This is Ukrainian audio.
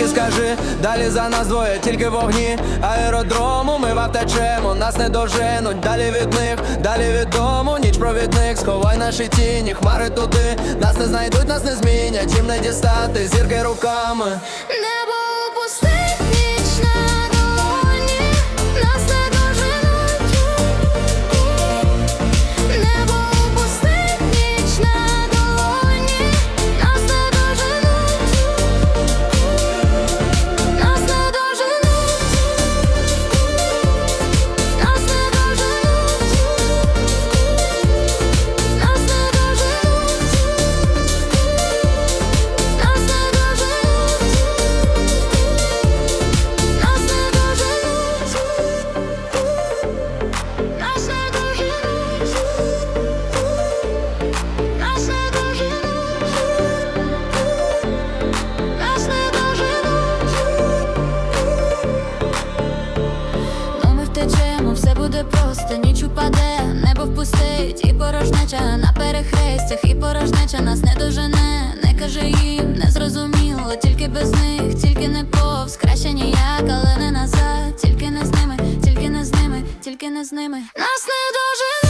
скажи, далі за нас двоє, тільки вогні. Аеродрому, ми втечемо, нас не доженуть, далі від них, далі від дому, ніч провідник, сховай наші тіні, хмари туди, нас не знайдуть, нас не змінять, їм не дістати зірки руками. Небо втечемо, все буде просто, ніч упаде, небо впустить, і порожнеча на перехрестях, і порожнеча нас не дожене. Не каже їм, не зрозуміло, тільки без них, тільки не повз, краще ніяк, але не назад, тільки не з ними, тільки не з ними, тільки не з ними. Нас не дожене.